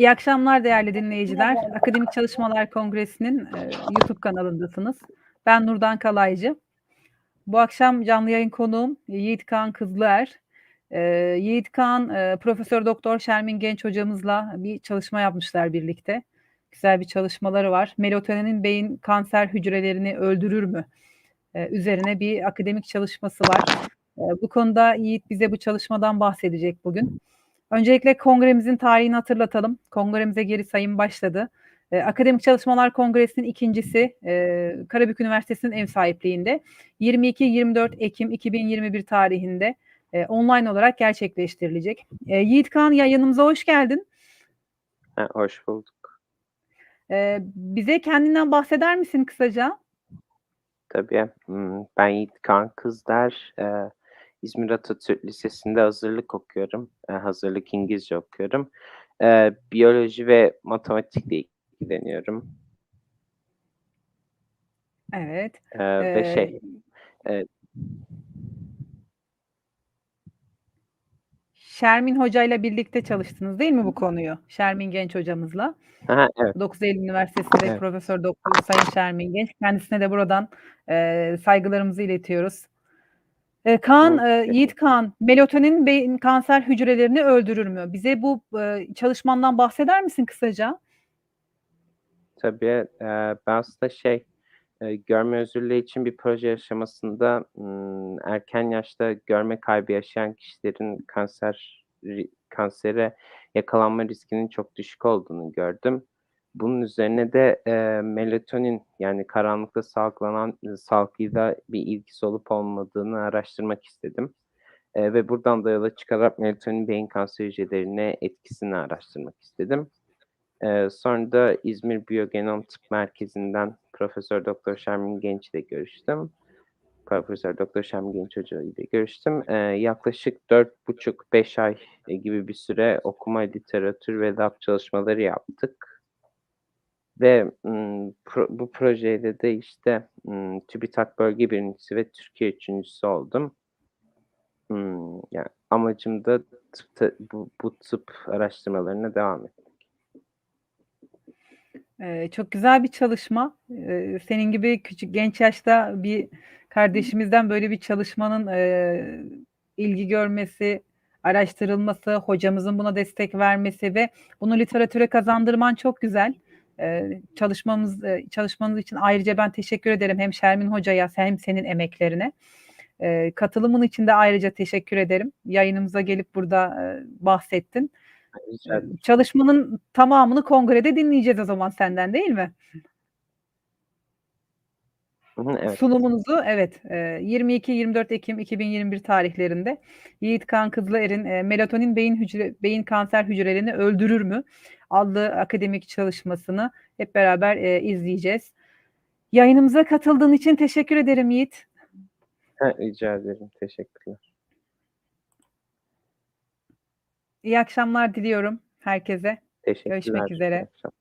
İyi akşamlar değerli dinleyiciler. Akademik Çalışmalar Kongresi'nin e, YouTube kanalındasınız. Ben Nurdan Kalaycı. Bu akşam canlı yayın konuğum Yiğit Kaan Kızlıer. E, Yiğit Kaan, e, Profesör Doktor Şermin Genç hocamızla bir çalışma yapmışlar birlikte. Güzel bir çalışmaları var. Melatonin beyin kanser hücrelerini öldürür mü? E, üzerine bir akademik çalışması var. E, bu konuda Yiğit bize bu çalışmadan bahsedecek bugün. Öncelikle kongremizin tarihini hatırlatalım. Kongremize geri sayım başladı. Ee, Akademik Çalışmalar Kongresi'nin ikincisi e, Karabük Üniversitesi'nin ev sahipliğinde 22-24 Ekim 2021 tarihinde e, online olarak gerçekleştirilecek. E, Yiğit Kaan yayınımıza hoş geldin. Ha, hoş bulduk. E, bize kendinden bahseder misin kısaca? Tabii. Hmm, Ben Yiğit Kan Kızlar. Ee, İzmir Atatürk Lisesi'nde hazırlık okuyorum. Ee, hazırlık İngilizce okuyorum. Ee, biyoloji ve matematikle ilgileniyorum. Evet. Ee, ve Ee, şey, e, Şermin Hoca ile birlikte çalıştınız değil mi bu konuyu? Şermin Genç hocamızla. aha, evet, 9 Eylül Üniversitesi'nde Evet. Profesör Doktor Sayın Şermin Genç. Kendisine de buradan e, saygılarımızı iletiyoruz. E, Evet. e, Yiğit Kaan, melatonin beyin kanser hücrelerini öldürür mü? Bize bu e, çalışmandan bahseder misin kısaca? tabii. Ee, ben aslında şey, e, görme özürlüğü için bir proje aşamasında hmm, erken yaşta görme kaybı yaşayan kişilerin kanser kansere yakalanma riskinin çok düşük olduğunu gördüm. Bunun üzerine de e, melatonin yani karanlıkta salgılanan e, salgıyla bir ilgisi olup olmadığını araştırmak istedim. E, ve buradan da yola çıkarak melatonin beyin kanser hücrelerine etkisini araştırmak istedim. Ee, sonra da İzmir Biyogenom Tıp Merkezi'nden Profesör Doktor Şermin Genç ile görüştüm. Profesör Doktor Şermin Genç Hoca ile görüştüm. Ee, yaklaşık 4,5-5 ay e, gibi bir süre okuma, literatür ve lab çalışmaları yaptık. Ve pro- bu projeyle de işte TÜBİTAK bölge birincisi ve Türkiye üçüncüsü oldum. Yani amacım da tıp, bu, bu tıp araştırmalarına devam etmek. Ee, çok güzel bir çalışma. Ee, senin gibi küçük genç yaşta bir kardeşimizden böyle bir çalışmanın e, ilgi görmesi, araştırılması, hocamızın buna destek vermesi ve bunu literatüre kazandırman çok güzel. Çalışmamız çalışmanız için ayrıca ben teşekkür ederim hem Şermin Hoca'ya hem senin emeklerine. Katılımın için de ayrıca teşekkür ederim. Yayınımıza gelip burada bahsettin. Çalışmanın tamamını kongrede dinleyeceğiz o zaman senden değil mi? Evet. Sunumunuzu evet e, 22-24 Ekim 2021 tarihlerinde Yiğit Kan Kızlıer'in e, melatonin beyin hücre beyin kanser hücrelerini öldürür mü adlı akademik çalışmasını hep beraber e, izleyeceğiz. Yayınımıza katıldığın için teşekkür ederim Yiğit. Ha, rica ederim. Teşekkürler. İyi akşamlar diliyorum herkese. Teşekkürler. üzere. İyi akşamlar.